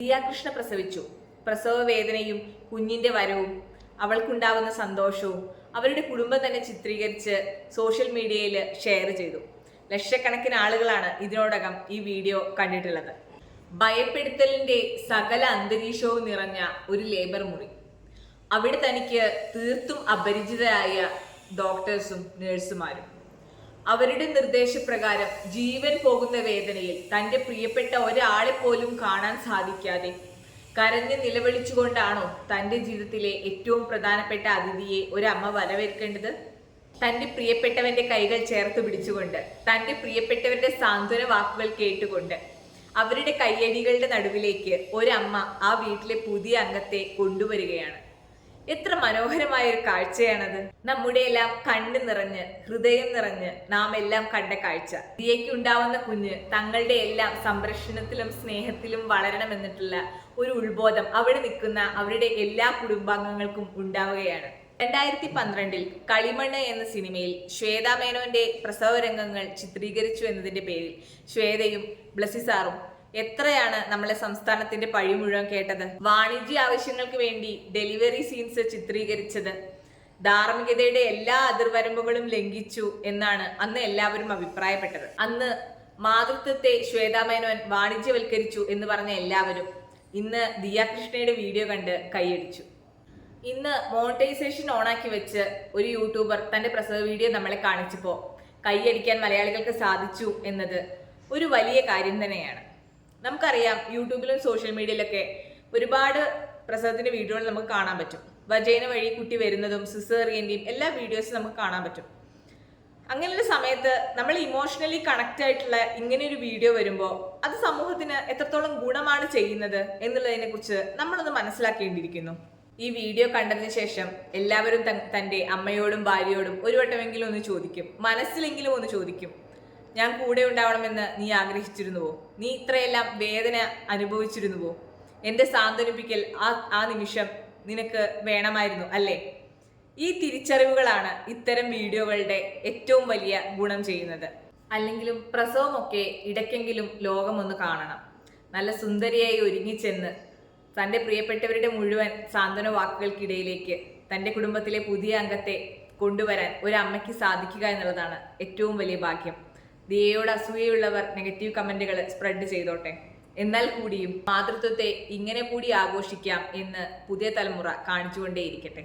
ദിയാകൃഷ്ണ പ്രസവിച്ചു. പ്രസവ വേദനയും കുഞ്ഞിന്റെ വരവും അവൾക്കുണ്ടാവുന്ന സന്തോഷവും അവരുടെ കുടുംബം തന്നെ ചിത്രീകരിച്ച് സോഷ്യൽ മീഡിയയിൽ ഷെയർ ചെയ്തു. ലക്ഷക്കണക്കിന് ആളുകളാണ് ഇതിനോടകം ഈ വീഡിയോ കണ്ടിട്ടുള്ളത്. ഭയപ്പെടുത്തലിന്റെ സകല അന്തരീക്ഷവും നിറഞ്ഞ ഒരു ലേബർ മുറി. അവിടെ തനിക്ക് തീർത്തും അപരിചിതരായ ഡോക്ടേഴ്സും നഴ്സുമാരും അവരുടെ നിർദ്ദേശപ്രകാരം ജീവൻ പോകുന്ന വേദനയിൽ തന്റെ പ്രിയപ്പെട്ട ഒരാളെ പോലും കാണാൻ സാധിക്കാതെ കരഞ്ഞ് നിലവിളിച്ചുകൊണ്ടാണോ തന്റെ ജീവിതത്തിലെ ഏറ്റവും പ്രധാനപ്പെട്ട അതിഥിയെ ഒരമ്മ വരവേൽക്കേണ്ടത് തന്റെ പ്രിയപ്പെട്ടവന്റെ കൈകൾ ചേർത്ത് പിടിച്ചുകൊണ്ട് തന്റെ പ്രിയപ്പെട്ടവരുടെ സാന്ത്വന വാക്കുകൾ കേട്ടുകൊണ്ട് അവരുടെ കയ്യടികളുടെ നടുവിലേക്ക് ഒരമ്മ ആ വീട്ടിലെ പുതിയ അംഗത്തെ കൊണ്ടുവരികയാണ്. എത്ര മനോഹരമായ ഒരു കാഴ്ചയാണത്. നമ്മുടെ എല്ലാം കണ്ണ് നിറഞ്ഞ് ഹൃദയം നിറഞ്ഞ് നാം എല്ലാം കണ്ട കാഴ്ച. ദിയയ്ക്ക് ഉണ്ടാവുന്ന കുഞ്ഞ് തങ്ങളുടെ എല്ലാം സംരക്ഷണത്തിലും സ്നേഹത്തിലും വളരണമെന്നിട്ടുള്ള ഒരു ഉത്ബോധം അവിടെ നിൽക്കുന്ന അവരുടെ എല്ലാ കുടുംബാംഗങ്ങൾക്കും ഉണ്ടാവുകയാണ്. രണ്ടായിരത്തി പന്ത്രണ്ടിൽ കളിമണ്ണ് എന്ന സിനിമയിൽ ശ്വേതാ മേനോന്റെ പ്രസവ രംഗങ്ങൾ ചിത്രീകരിച്ചു എന്നതിന്റെ പേരിൽ ശ്വേതയും ബ്ലസിസാറും എത്രയാണ് നമ്മളെ സംസ്ഥാനത്തിന്റെ പഴി മുഴുവൻ കേട്ടത്? വാണിജ്യ ആവശ്യങ്ങൾക്ക് വേണ്ടി ഡെലിവറി സീൻസ് ചിത്രീകരിച്ചത്. ധാർമ്മികതയുടെ എല്ലാ അതിർവരമ്പുകളും ലംഘിച്ചു എന്നാണ് അന്ന് എല്ലാവരും അഭിപ്രായപ്പെട്ടത്. അന്ന് മാതൃത്വത്തെ ശ്വേതാമേനോൻ വാണിജ്യവൽക്കരിച്ചു എന്ന് പറഞ്ഞ എല്ലാവരും ഇന്ന് ദിയാകൃഷ്ണയുടെ വീഡിയോ കണ്ട് കൈയടിച്ചു. ഇന്ന് മോണിറ്റൈസേഷൻ ഓണാക്കി വെച്ച് ഒരു യൂട്യൂബർ തന്റെ പ്രസവ വീഡിയോ നമ്മളെ കാണിച്ചപ്പോൾ കൈയടിക്കാൻ മലയാളികൾക്ക് സാധിച്ചു എന്നത് ഒരു വലിയ കാര്യം തന്നെയാണ്. നമുക്കറിയാം യൂട്യൂബിലും സോഷ്യൽ മീഡിയയിലൊക്കെ ഒരുപാട് പ്രസവത്തിന്റെ വീഡിയോകൾ നമുക്ക് കാണാൻ പറ്റും. വജൈന വഴി കുട്ടി വരുന്നതും സിസേറിയന്റെയും എല്ലാ വീഡിയോസും നമുക്ക് കാണാൻ പറ്റും. അങ്ങനെയുള്ള സമയത്ത് നമ്മൾ ഇമോഷണലി കണക്റ്റ് ആയിട്ടുള്ള ഇങ്ങനെ ഒരു വീഡിയോ വരുമ്പോൾ അത് സമൂഹത്തിന് എത്രത്തോളം ഗുണമാണ് ചെയ്യുന്നത് എന്നുള്ളതിനെ കുറിച്ച് നമ്മളൊന്ന് മനസ്സിലാക്കേണ്ടിയിരിക്കുന്നു. ഈ വീഡിയോ കണ്ടതിന് ശേഷം എല്ലാവരും തൻ- തന്റെ അമ്മയോടും ഭാര്യയോടും ഒരു വട്ടമെങ്കിലും ഒന്ന് ചോദിക്കും. മനസ്സിലെങ്കിലും ഒന്ന് ചോദിക്കും. ഞാൻ കൂടെ ഉണ്ടാവണമെന്ന് നീ ആഗ്രഹിച്ചിരുന്നുവോ? നീ ഇത്രയെല്ലാം വേദന അനുഭവിച്ചിരുന്നുവോ? എന്റെ സാന്ത്വനിപ്പിക്കൽ ആ ആ നിമിഷം നിനക്ക് വേണമായിരുന്നു അല്ലേ? ഈ തിരിച്ചറിവുകളാണ് ഇത്തരം വീഡിയോകളുടെ ഏറ്റവും വലിയ ഗുണം ചെയ്യുന്നത്. അല്ലെങ്കിലും പ്രസവമൊക്കെ ഇടയ്ക്കെങ്കിലും ലോകമൊന്ന് കാണണം. നല്ല സുന്ദരിയായി ഒരുങ്ങിച്ചെന്ന് തന്റെ പ്രിയപ്പെട്ടവരുടെ മുഴുവൻ സാന്ത്വന വാക്കുകൾക്കിടയിലേക്ക് തന്റെ കുടുംബത്തിലെ പുതിയ അംഗത്തെ കൊണ്ടുവരാൻ ഒരു അമ്മയ്ക്ക് സാധിക്കുക എന്നുള്ളതാണ് ഏറ്റവും വലിയ ഭാഗ്യം. ദിയയോട് അസൂയയുള്ളവർ നെഗറ്റീവ് കമന്റുകൾ സ്പ്രെഡ് ചെയ്തോട്ടെ. എന്നാൽ കൂടിയും മാതൃത്വത്തെ ഇങ്ങനെ കൂടി ആഘോഷിക്കാം എന്ന് പുതിയ തലമുറ കാണിച്ചുകൊണ്ടേയിരിക്കട്ടെ.